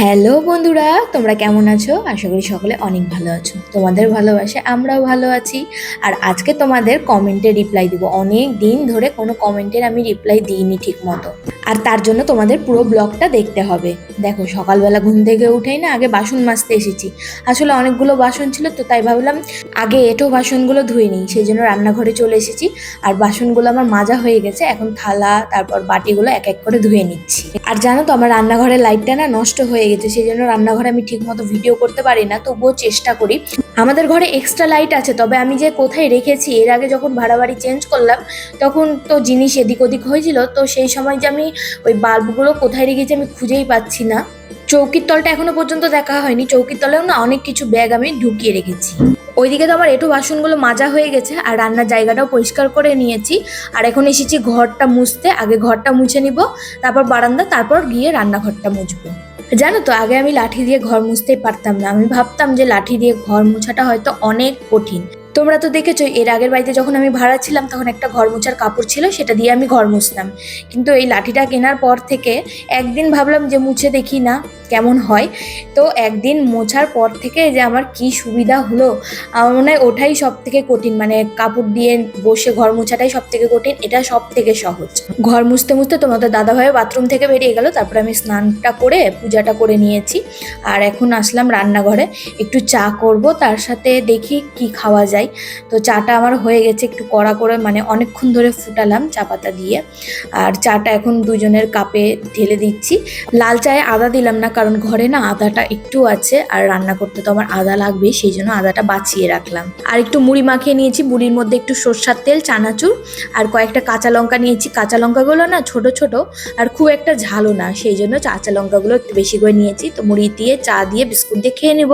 Hello বন্ধুরা, তোমরা কেমন আছো? আশা করি সকলে অনেক ভালো আছো। তোমাদের ভালোবাসে আমরাও ভালো আছি। আর আজকে তোমাদের কমেন্টে রিপ্লাই দিব। অনেক দিন ধরে কোনো কমেন্টের আমি রিপ্লাই দিইনি ঠিক মতো আর তার জন্য তোমাদের পুরো ব্লগটা দেখতে হবে। দেখো, সকালবেলা ঘুম থেকে উঠেই না আগে বাসন মাজতে এসেছি। আসলে অনেকগুলো বাসন ছিল তো তাই ভাবলাম আগে এঁটো বাসনগুলো ধুয়ে নিই। সেই জন্য রান্নাঘরে চলে এসেছি আর বাসনগুলো আমার মাজা হয়ে গেছে। এখন থালা, তারপর বাটিগুলো এক এক করে ধুয়ে নিচ্ছি। আর জানো তো, আমার রান্নাঘরের লাইটটা না নষ্ট হয়ে গেছে। সেই জন্য রান্নাঘরে আমি ঠিক মতো ভিডিও করতে পারি না, তবুও চেষ্টা করি। আমাদের ঘরে এক্সট্রা লাইট আছে, তবে আমি যে কোথায় রেখেছি, এর আগে যখন ভাড়া বাড়ি চেঞ্জ করলাম, তখন তো জিনিস এদিক ওদিক হয়েছিল। তো সেই সময় যে আমি ওই বাল্বগুলো কোথায় রেখেছি আমি খুঁজেই পাচ্ছি না। চৌকির তলটা এখনও পর্যন্ত দেখা হয়নি। চৌকির তলেও না অনেক কিছু ব্যাগ আমি ঢুকিয়ে রেখেছি। ওইদিকে তো আমার একটু বাসনগুলো মাজা হয়ে গেছে আর রান্নার জায়গাটাও পরিষ্কার করে নিয়েছি। আর এখন এসেছি ঘরটা মুছতে। আগে ঘরটা মুছে নিব, তারপর বারান্দা, তারপর গিয়ে রান্নাঘরটা মুছবো। জানো তো, আগে আমি লাঠি দিয়ে ঘর মুছতেই পারতাম না। আমি ভাবতাম যে লাঠি দিয়ে ঘর মুছাটা হয়তো অনেক কঠিন। তোমরা তো দেখেছ এর আগের বাড়িতে যখন আমি ভাড়া ছিলাম, তখন একটা ঘর মোছার কাপড় ছিল, সেটা দিয়ে আমি ঘর মুছতাম। কিন্তু এই লাঠিটা কেনার পর থেকে একদিন ভাবলাম যে মুছে দেখি না। কেমন হয়? তো একদিন মোছার পর থেকে যে আমার কি সুবিধা হলো, আমার মনে হয় ওটাই সব থেকে কঠিন। মানে কাপড় দিয়ে বসে ঘর মোছাটাই সব থেকে কঠিন, এটা সব থেকে সহজ। ঘর মুছতে মুছতে তোমাদের দাদা দাদাভাই বাথরুম থেকে বেরিয়ে গেল, তারপরে আমি স্নানটা করে, পূজাটা করে নিয়েছি। আর এখন আসলাম রান্নাঘরে, একটু চা করব, তার সাথে দেখি কি খাওয়া যায়। তো চাটা আমার হয়ে গেছে একটু কড়া করে মানে অনেকক্ষণ ধরে ফুটালাম চা পাতা দিয়ে। আর চাটা এখন দুজনের কাপে ঢেলে দিচ্ছি। লাল চায়ে আদা দিলাম না কারণ ঘরে না আদাটা একটু আছে আর রান্না করতে তো আমার আদা লাগবে, সেই জন্য আদাটা বাঁচিয়ে রাখলাম। আর একটু মুড়ি মাখিয়ে নিয়েছি, মুড়ির মধ্যে একটু সর্ষার তেল, চানাচুর আর কয়েকটা কাঁচা লঙ্কা নিয়েছি। কাঁচা লঙ্কাগুলো না ছোট ছোট আর খুব একটা ঝালও না, সেই জন্য কাঁচা লঙ্কাগুলো একটু বেশি করে নিয়েছি। তো মুড়ি দিয়ে, চা দিয়ে, বিস্কুট দিয়ে খেয়ে নেব।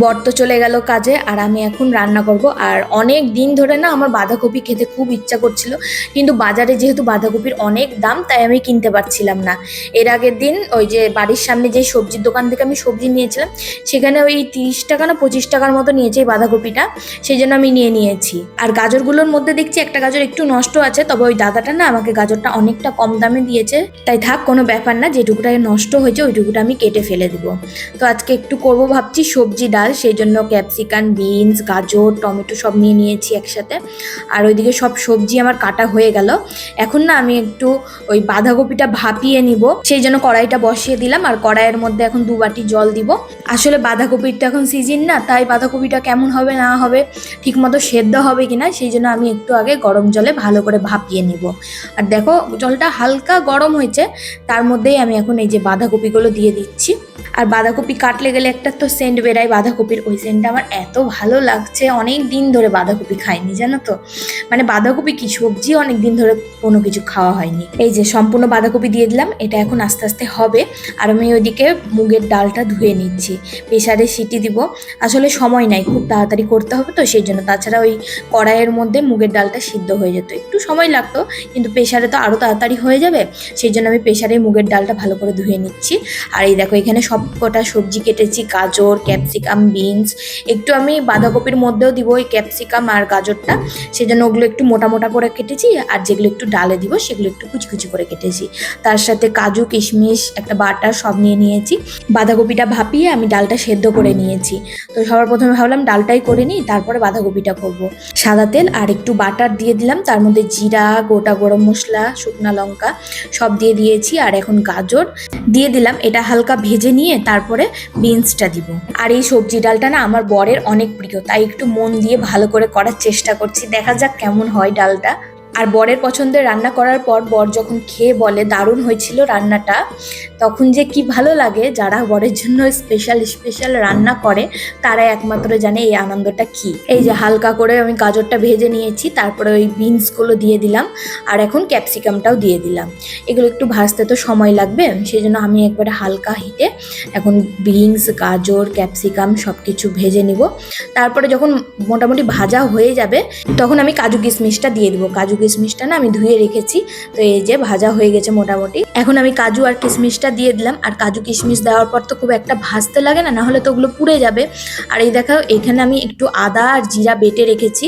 বর তো চলে গেল কাজে আর আমি এখন রান্না করব। আর অনেক দিন ধরে না আমার বাঁধাকপি খেতে খুব ইচ্ছা করছিল, কিন্তু বাজারে যেহেতু বাঁধাকপির অনেক দাম, তাই আমি কিনতে পারছিলাম না। এর আগের দিন ওই যে বাড়ির সামনে যে সবজির দোকান থেকে আমি সবজি নিয়েছিলাম, সেখানে ওই তিরিশ টাকা না পঁচিশ টাকার মতো নিয়েছে এই বাঁধাকপিটা, সেই জন্য আমি নিয়ে নিয়েছি। আর গাজরগুলোর মধ্যে দেখছি একটা গাজর একটু নষ্ট আছে, তবে ওই দাদাটা না আমাকে গাজরটা অনেকটা কম দামে দিয়েছে। তাই থাক, কোনো ব্যাপার না যেটুকুটা নষ্ট হয়েছে ওইটুকুটা আমি কেটে ফেলে দিব। তো আজকে একটু করব ভাবছি, সবজি ডাল, সেই জন্য ক্যাপসিকাম, বিনস, গাজর, টমেটো সব নিয়ে নিয়েছি একসাথে। আর ওইদিকে সব সবজি আমার কাটা হয়ে গেল। এখন না আমি একটু ওই বাঁধাকপিটা ভাপিয়ে নিব। সেই জন্য কড়াইটা বসিয়ে দিলাম আর কড়াইয়ের মধ্যে এখন দু বাটি জল দিব। আসলে বাঁধাকপির তো এখন সিজন না, তাই বাঁধাকপিটা কেমন হবে, না হবে, ঠিকমতো সেদ্ধ হবে কিনা, সেই জন্য আমি একটু আগে গরম জলে ভালো করে ভাপিয়ে নিব। আর দেখো, জলটা হালকা গরম হয়েছে, তার মধ্যেই আমি এখন এই যে বাঁধাকপিগুলো দিয়ে দিচ্ছি। আর বাঁধাকপি কাটলে গেলে একটা তো সেন্ট বেরায় বাঁধাকপির ওই সেন্টটা আমার এত ভালো লাগছে। অনেক দিন ধরে বাঁধাকপি খাইনি, জানো তো? মানে বাঁধাকপি কি সবজি অনেক দিন ধরে কোনো কিছু খাওয়া হয়নি। এই যে সম্পূর্ণ বাঁধাকপি দিয়ে দিলাম, এটা এখন আস্তে আস্তে হবে। আর আমি ওইদিকে মুগের ডালটা ধুয়ে নিচ্ছি। প্রেশারে সিটি দিব। আসলে সময় নাই, খুব তাড়াতাড়ি করতে হবে তো, সেই জন্য তাছাড়া ওই কড়াইয়ের মধ্যে মুগের ডালটা সিদ্ধ হয়ে যেত। একটু সময় লাগতো, কিন্তু প্রেশারে তো আরও তাড়াতাড়ি হয়ে যাবে। সেই জন্য আমি প্রেশারে মুগের ডালটা ভালো করে ধুয়ে নিচ্ছি। আর এই দেখো, এখানে সব কটা সবজি কেটেছি, গাজর ক্যাপসিকাম বিনস। একটু আমি বাঁধাকপির মধ্যেও দিব ওই ক্যাপসিকাম আর গাজরটা। সেজন্য ওগুলো একটু মোটা মোটা করে কেটেছি আর যেগুলো একটু ডালে দিব সেগুলো একটু কুচি কুচি করে কেটেছি। তার সাথে কাজু, কিশমিশ, একটা বাটার সব নিয়ে নিয়েছি। বাঁধাকপিটা ভাপিয়ে আমি ডালটা সেদ্ধ করে নিয়েছি। তো সবার প্রথমে ভাবলাম ডালটাই করে নিই, তারপরে বাঁধাকপিটা করব। সাদা তেল আর একটু বাটার দিয়ে দিলাম, তার মধ্যে জিরা, গোটা গরম মশলা, শুকনা লঙ্কা সব দিয়ে দিয়েছি আর এখন গাজর। দিয়ে দিলাম, এটা হালকা ভেজে নিয়ে তারপরে বিনসটা দিব। আর এই সবজি ডালটা না আমার বরের অনেক প্রিয়, তাই একটু মন দিয়ে ভালো করে করার চেষ্টা করছি। দেখা যাক কেমন হয় ডালটা। আর বরের পছন্দের রান্না করার পর বর যখন খেয়ে বলে দারুণ হয়েছিল রান্নাটা, তখন যে কি ভালো লাগে যারা বরের জন্য স্পেশাল স্পেশাল রান্না করে তারা একমাত্র জানে এই আনন্দটা কি। এই যে হালকা করে আমি গাজরটা ভেজে নিয়েছি, তারপরে ওই বিনসগুলো দিয়ে দিলাম, আর এখন ক্যাপসিকামটাও দিয়ে দিলাম। এগুলো একটু ভাজতে তো সময় লাগবে সেই জন্য আমি একবারে হালকা হিটে এখন বিনস, গাজর, ক্যাপসিকাম সব কিছু ভেজে নিব। তারপরে যখন মোটামুটি ভাজা হয়ে যাবে, তখন আমি কাজু কিশমিশটা দিয়ে দিব। কাজু কিশমিশটা না আমি ধুয়ে রেখেছি। তো এই যে ভাজা হয়ে গেছে মোটামুটি। এখন আমি কাজু আর কিশমিশটা দিয়ে দিলাম। আর কাজু কিশমিশ দেওয়ার পর তো খুব একটা ভাজতে লাগে না না হলে তো ওগুলো পুড়ে যাবে। আর এই দেখো, এখানে আমি একটু আদা আর জিরা বেটে রেখেছি।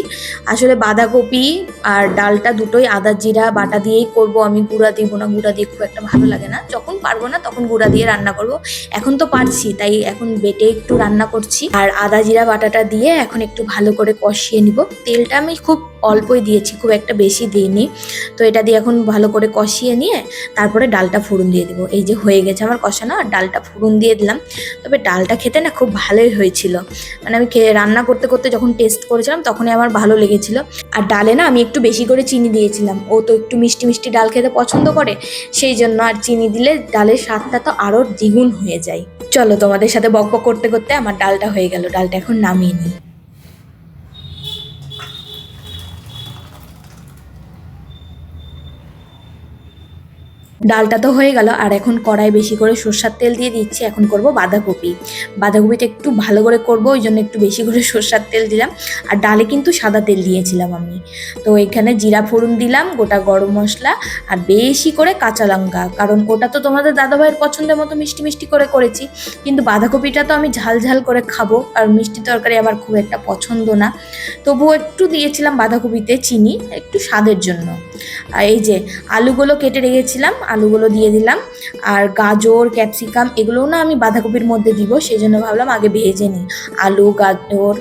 আসলে বাঁধাকপি আর ডালটা দুটোই আদা, জিরা, বাটা দিয়েই করব আমি। গুঁড়া দিব না, গুঁড়া দিয়ে খুব একটা ভালো লাগে না। যখন পারব না, তখন গুঁড়া দিয়ে রান্না করব। এখন তো পারছি, তাই এখন বেটে একটু রান্না করছি। আর আদা, জিরা, বাটাটা দিয়ে এখন একটু ভালো করে কষিয়ে নিব। তেলটা আমি খুব অল্পই দিয়েছি, খুব একটা বেশি দিইনি। তো এটা দিয়ে এখন ভালো করে কষিয়ে নিয়ে তারপরে ডালটা ফোড়ন দিয়ে দেবো। এই যে হয়ে গেছে আমার কষানো, আর ডালটা ফোড়ন দিয়ে দিলাম। তবে ডালটা খেতে না খুব ভালোই হয়েছিল। মানে আমি রান্না করতে করতে যখন টেস্ট করেছিলাম তখনই আমার ভালো লেগেছিল। আর ডালে না আমি একটু বেশি করে চিনি দিয়েছিলাম। ও তো একটু মিষ্টি মিষ্টি ডাল খেতে পছন্দ করে, সেই জন্য আর চিনি দিলে ডালের স্বাদটা তো আরও দ্বিগুণ হয়ে যায়। চলো তোমাদের সাথে বক বক করতে করতে আমার ডালটা হয়ে গেল। ডালটা এখন নামিয়ে নিই। ডালটা তো হয়ে গেল, আর এখন কড়াই বেশি করে সর্ষার তেল দিয়ে দিচ্ছি, এখন করব বাঁধাকপি। বাঁধাকপিটা একটু ভালো করে করব, ওই জন্য একটু বেশি করে সর্ষার তেল দিলাম, আর ডালে কিন্তু সাদা তেল দিয়েছিলাম আমি। তো এখানে জিরা ফোড়ন দিলাম, গোটা গরম মশলা, আর বেশি করে কাঁচা লঙ্কা, কারণ ওটা তো তোমাদের দাদাভাইয়ের পছন্দের মতো মিষ্টি মিষ্টি করে করেছি, কিন্তু বাঁধাকপিটা তো আমি ঝাল ঝাল করে খাব, আর মিষ্টি তরকারি আমার খুব একটা পছন্দ না। তবুও একটু দিয়েছিলাম বাঁধাকপিতে চিনি, একটু স্বাদের জন্য। আর এই যে আলুগুলো কেটে রেখেছিলাম, আলুগুলো দিয়ে দিলাম। আর গাজর, ক্যাপসিকাম এগুলোও না আমি বাঁধাকপির মধ্যে দিব সেই জন্য ভাবলাম আগে ভেজে নিই। আলু, গাজর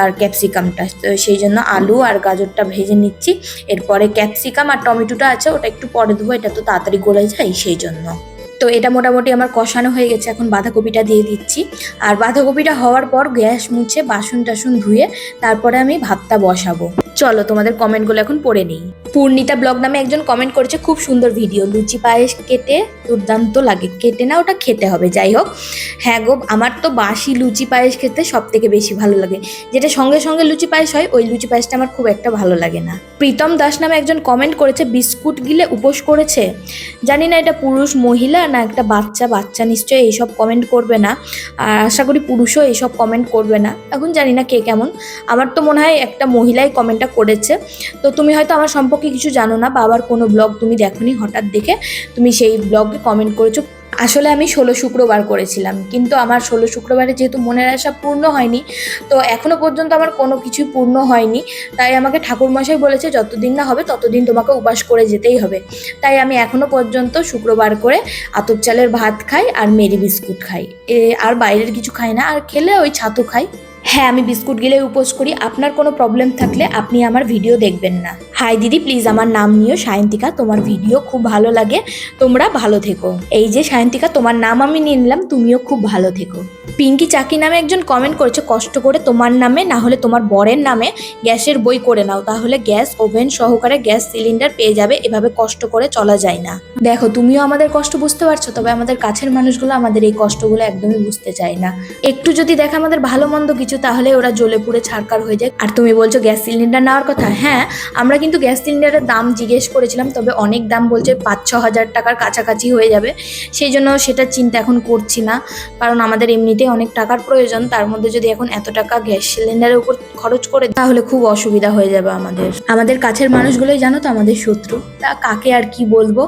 আর ক্যাপসিকামটা, তো সেই জন্য আলু আর গাজরটা ভেজে নিচ্ছি। এরপরে ক্যাপসিকাম আর টমেটোটা আছে, ওটা একটু পরে দেবো, এটা তো তাড়াতাড়ি গলে যায়, সেই জন্য। তো এটা মোটামুটি আমার কষানো হয়ে গেছে। এখন বাঁধাকপিটা দিয়ে দিচ্ছি। আর বাঁধাকপিটা হওয়ার পর গ্যাস মুছে বাসন টাসন ধুয়ে তারপরে আমি ভাতটা বসাবো। চলো তোমাদের কমেন্টগুলো এখন পড়ে নিই। পূর্ণিতা ব্লগ নামে একজন কমেন্ট করেছে, খুব সুন্দর ভিডিও। লুচি পায়েস কেটে দুর্দান্ত লাগে। কেটে না, ওটা খেতে হবে। যাই হোক হ্যাঁ গো, আমার তো বাসি লুচি পায়েস খেতে সব থেকে বেশি ভালো লাগে। যেটা সঙ্গে সঙ্গে লুচি পায়েস হয়, ওই লুচি পায়েসটা আমার খুব একটা ভালো লাগে না। প্রীতম দাস নামে একজন কমেন্ট করেছে, বিস্কুট গিলে উপোস করেছে? জানি না, এটা পুরুষ, মহিলা না, একটা বাচ্চা বাচ্চা নিশ্চয়ই এইসব কমেন্ট করবে না। আর আশা করি পুরুষও এইসব কমেন্ট করবে না। এখন জানি না কে কেমন। আমার তো মনে হয় একটা মহিলাই কমেন্টটা করেছে। তো তুমি হয়তো আমার সম্পর্কে কিছু জানো না বাবার কোনো ব্লগ তুমি দেখোনি হঠাৎ দেখে। তুমি সেই ব্লগে কমেন্ট করেছ। আসলে আমি ষোলো শুক্রবার করেছিলাম, কিন্তু আমার ষোলো শুক্রবারে যেহেতু মনের আশা পূর্ণ হয়নি, তো এখনও পর্যন্ত আমার কোনো কিছুই পূর্ণ হয়নি। তাই আমাকে ঠাকুরমশাই বলেছে, যতদিন না হবে ততদিন তোমাকে উপাস করে যেতেই হবে। তাই আমি এখনও পর্যন্ত শুক্রবার করে আতপ চালের ভাত খাই আর মেরি বিস্কুট খাই। এ, আর বাইরের কিছু খাই না, আর খেলে ওই ছাতু খাই। হ্যাঁ আমি বিস্কুট গিলে উপোস করি। আপনার কোনো প্রবলেম থাকলে আপনি আমার ভিডিও দেখবেন না। হাই দিদি প্লিজ আমার নাম নিও। সায়ন্তিকা, তোমার ভিডিও খুব ভালো লাগে। তোমরা ভালো থেকো। এই যে সায়ন্তিকা, তোমার নাম আমি নিয়ে নিলাম, তুমিও খুব ভালো থেকো। পিঙ্কি চাকি নামে একজন কমেন্ট করেছে, কষ্ট করে তোমার নামে, না হলে তোমার বরের নামে গ্যাসের বই করে নাও। তাহলে গ্যাস ওভেন সহকারে গ্যাস সিলিন্ডার পেয়ে যাবে, এভাবে কষ্ট করে চলা যায় না। দেখো, তুমিও আমাদের কষ্ট বুঝতে পারছ, তবে আমাদের কাছের মানুষগুলো আমাদের এই কষ্টগুলো একদমই বুঝতে চায় না। একটু যদি দেখে আমাদের ভালো মন্দ কিছু, তাহলে ওরা জ্বলে পুড়ে ছাড়কার হয়ে যায়। আর তুমি বলছো গ্যাস সিলিন্ডার নেওয়ার কথা? হ্যাঁ আমরা কিন্তু গ্যাস সিলিন্ডারের দাম জিজ্ঞেস করেছিলাম, তবে অনেক দাম বলছে পাঁচ ছ হাজার টাকার কাছাকাছি হয়ে যাবে। সেই জন্য সেটা চিন্তা এখন করছি না, কারণ আমাদের এমনিতেই অনেক টাকার প্রয়োজন, তার মধ্যে যদি এখন এত টাকা গ্যাস সিলিন্ডারের উপর খরচ করে তাহলে খুব অসুবিধা হয়ে যাবে আমাদের। আমাদের কাছের মানুষগুলোই জানো তো আমাদের শত্রু, তা কাকে আর কি বলব?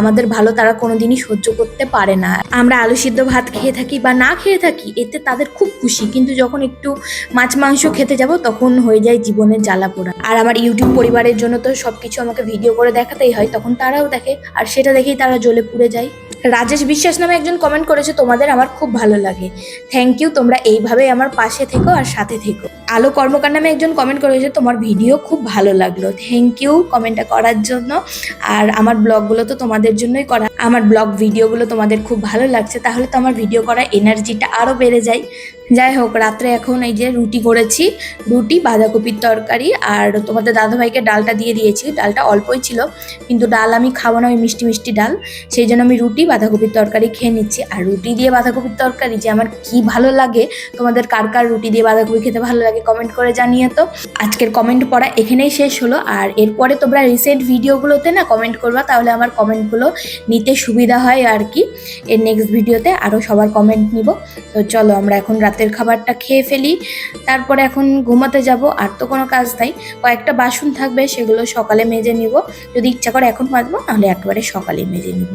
আমাদের ভালো তারা কোনোদিনই সহ্য করতে পারে না। আমরা আলু সিদ্ধ ভাত খেয়ে থাকি বা না খেয়ে থাকি, এতে তাদের খুব খুশি, কিন্তু যখন একটু মাছ মাংস খেতে যাব, তখন হয়ে যায় জীবনের জ্বালা পোড়া। আর আমার ইউটিউব পরিবারের জন্য তো সব কিছু আমাকে ভিডিও করে দেখাতেই হয়, তখন তারাও দেখে, আর সেটা দেখেই তারা জ্বলে পুড়ে যায়। রাজেশ বিশ্বাস নামে একজন কমেন্ট করেছে, তোমাদের আমার খুব ভালো লাগে। থ্যাংক ইউ তোমরা এইভাবে আমার পাশে থেকো আর সাথে থেকো। আলো কর্মকার নামে একজন কমেন্ট করেছে, তোমার ভিডিও খুব ভালো লাগল। থ্যাংক ইউ কমেন্টটা করার জন্য। আর আমার ব্লগগুলো তো তোমাদের জন্যই করা আমার ব্লগ ভিডিওগুলো তোমাদের খুব ভালো লাগছে, তাহলে তো আমার ভিডিও করার এনার্জিটা আরও বেড়ে যায়। যাই হোক, রাত্রে এখন এই যে রুটি করেছি, রুটি, বাঁধাকপির তরকারি আর তোমাদের দাদাভাইকে ডালটা দিয়ে দিয়েছি, ডালটা অল্পই ছিল, কিন্তু ডাল আমি খাব না, ওই মিষ্টি মিষ্টি ডাল। সেই জন্য আমি রুটি, বাঁধাকপির তরকারি খেয়ে নিচ্ছি। আর রুটি দিয়ে বাঁধাকপির তরকারি যে আমার কি ভালো লাগে, তোমাদের কার কার রুটি দিয়ে বাঁধাকপি খেতে ভালো লাগে কমেন্ট করে জানিয়ে তো। আজকের কমেন্ট পড়া এখানেই শেষ হলো। আর এরপরে তোমরা রিসেন্ট ভিডিওগুলোতে না কমেন্ট করবা, তাহলে আমার কমেন্টগুলো নিতে দিতে সুবিধা হয় আর কি। এর নেক্সট ভিডিওতে আরও সবার কমেন্ট নিব। তো চলো আমরা এখন রাতের খাবারটা খেয়ে ফেলি। তারপরে এখন ঘুমাতে যাব, আর তো কোনো কাজ নাই। কয়েকটা বাসন থাকবে, সেগুলো সকালে মেজে নিব। যদি ইচ্ছা করে এখন মাজবো নাহলে একেবারে সকালে মেজে নিব।